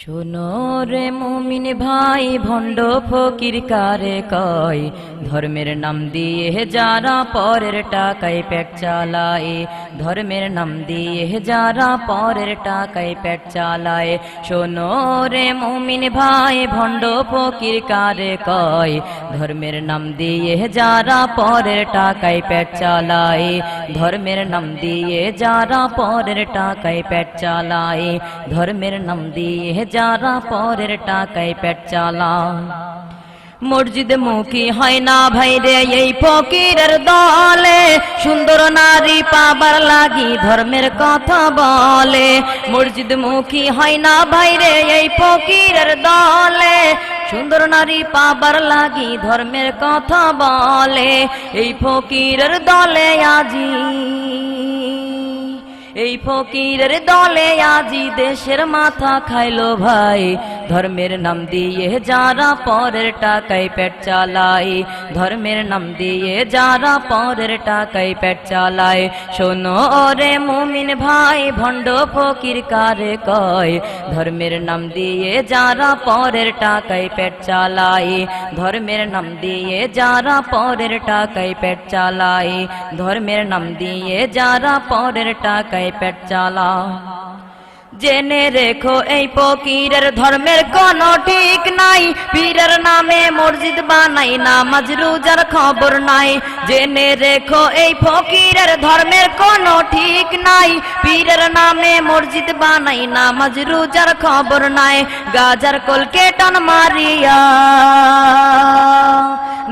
শোনো রে মুমিন ভাই ভণ্ড ফকির কারে কয়? ধর্মের নাম দিয়ে যারা পরের টাকায় পেট চালায়, ধর্মের নাম দিয়ে যারা পরের টাকায় পেট চালায়। শোনো রে মুমিন ভাই, ভণ্ড ফকির কারে কয়, ধর্মের নাম দিয়ে যারা পরের টাকায় পেট চালায়, ধর্মের নাম দিয়ে যারা পরের টাকায় পেট চালায়, ধর্মের নাম দিয়ে যারা পরের টাকায় পেট চালায়। মসজিদ মুখী হয় না ভাই রে, এই ফকিরের দলে। সুন্দর নারী পাবার লাগি ধর্মের কথা বলে। মসজিদ মুখী হয় না ভাই রে, এই ফকিরের দলে। সুন্দর নারী পাবার লাগি ধর্মের কথা বলে। এই ফকিরের দলে আজি, এই ফকিরের দলে আজি দেশের মাথা খাইলো ভাই। ধর্মের নাম দিয়ে যারা পরের টাকায় পেট চালায়, ধর্মের নাম দিয়ে যারা পরের টাকায় পেট চালায়। শোনো ওরে মুমিন ভাই, ভণ্ড ফকির কারে কয়? ধর্মের নাম দিয়ে যারা পরের টাকায় পেট চালায়, ধর্মের নাম দিয়ে যারা পরের টাকায় পেট চালায়, ধর্মের নাম দিয়ে যারা পরের টাকায় পেট চালা জেনে রেখো, এই ফকিরের ধর্মের কোনো ঠিক নাই। পীরের নামে মসজিদ বানাই নামাজ রোজার খবর নাই। জেনে রেখো, এই ফকিরের ধর্মের কোনো ঠিক নাই। পীরের নামে মসজিদ বানাই নামাজ রোজার খবর নাই। গাজার কলকেটন মারিয়া।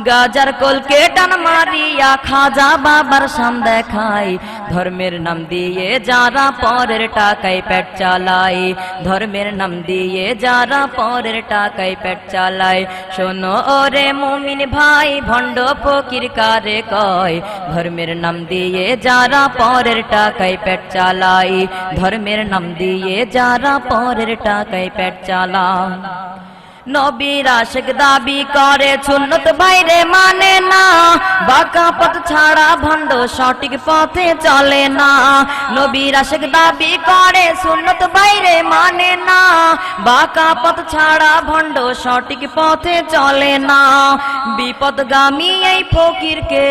গাজার কলকে টান মারিয়া খাজা বাবার সাম দেখাই। ধর্মের নাম দিয়ে যারা পরের টাকায় পেট চালায়। ধর্মের নাম দিয়ে যারা পরের টাকায় পেট চালায়। শোনো ওরে মুমিন ভাই, ভণ্ড ফকির কারে কয়? ধর্মের নাম দিয়ে যারা পরের টাকায় পেট চালায়। ধর্মের নাম দিয়ে যারা পরের টাকায় পেট চালায়। নবীর আশেক দাবি করে, সুন্নত বাইরে মানে না। বাঁকা পথ ছাড়া ভণ্ড সঠিক পথে চলে না। নবীর আশেক দাবি করে, সুন্নত বাইরে মানে না। বাঁকা পথ ছাড়া ভণ্ড সঠিক পথে চলে না। বিপদগামী এই ফকিরকে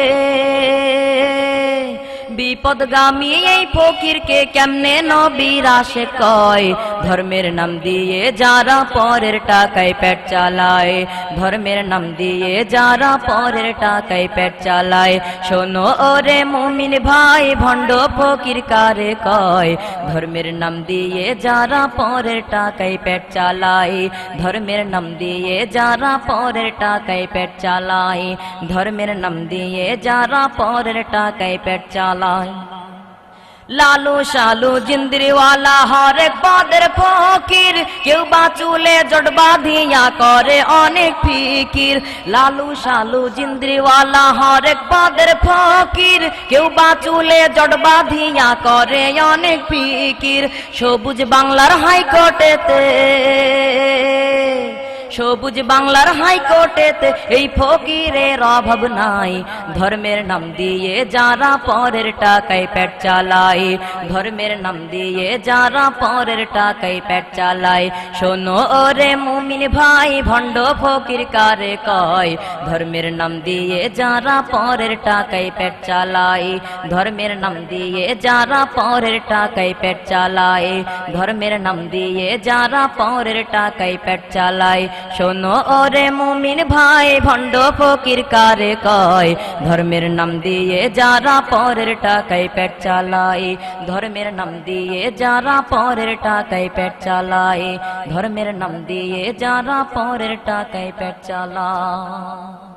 বিপদগামী এই ফকিরকে কেমনে নবীর আসে কয়? ধর্মের নাম দিয়ে যারা পরের টাকায় পেট চালায়, ধর্মের নাম দিয়ে যারা পরের টাকায় পেট চালায়। শোনো ওরে মুমিন ভাই, ভণ্ড ফকির কারে কয়? ধর্মের নাম দিয়ে যারা পরের টাকায় পেট চালায়, ধর্মের নাম দিয়ে যারা পরের টাকায় পেট চালায়, ধর্মের নাম দিয়ে যারা পরের টাকায় পেট চালায়। লালু শালু জিন্দ্রিওয়ালা হরেক পদের ফকির কেউ বা চুলে জট বাঁধিয়া করে অনেক ফিকির লালু শালু জিন্দ্রিওয়ালা হরেক পদের ফকির কেউ বা চুলে জট বাঁধিয়া করে অনেক ফিকির সবুজ বাংলার হাইকোর্টেতে সবুজ বাংলার হাইকোর্টেতে এই ফকিরের অভাব নাই। ধর্মের নাম দিয়ে যারা পরের টাকায় পেট চালায়, ধর্মের নাম দিয়ে যারা পরের টাকায় পেট চালায়। শোনো ওরে মুমিন ভাই, ভণ্ড ফকির কারে কয়? ধর্মের নাম দিয়ে যারা পরের টাকায় পেট চালায়, ধর্মের নাম দিয়ে যারা পরের টাকায় পেট চালায়, ধর্মের নাম দিয়ে যারা পরের টাকায় পেট চালায়। শোনো ওরে মুমিন ভাই, ভণ্ড ফকির কারে কয়? ধর্মের নাম দিয়ে যারা পরের টাকায় পেট চালায়, ধর্মের নাম দিয়ে যারা পরের টাকায় পেট চালায়, ধর্মের নাম দিয়ে যারা পরের টাকায় পেট চালায়।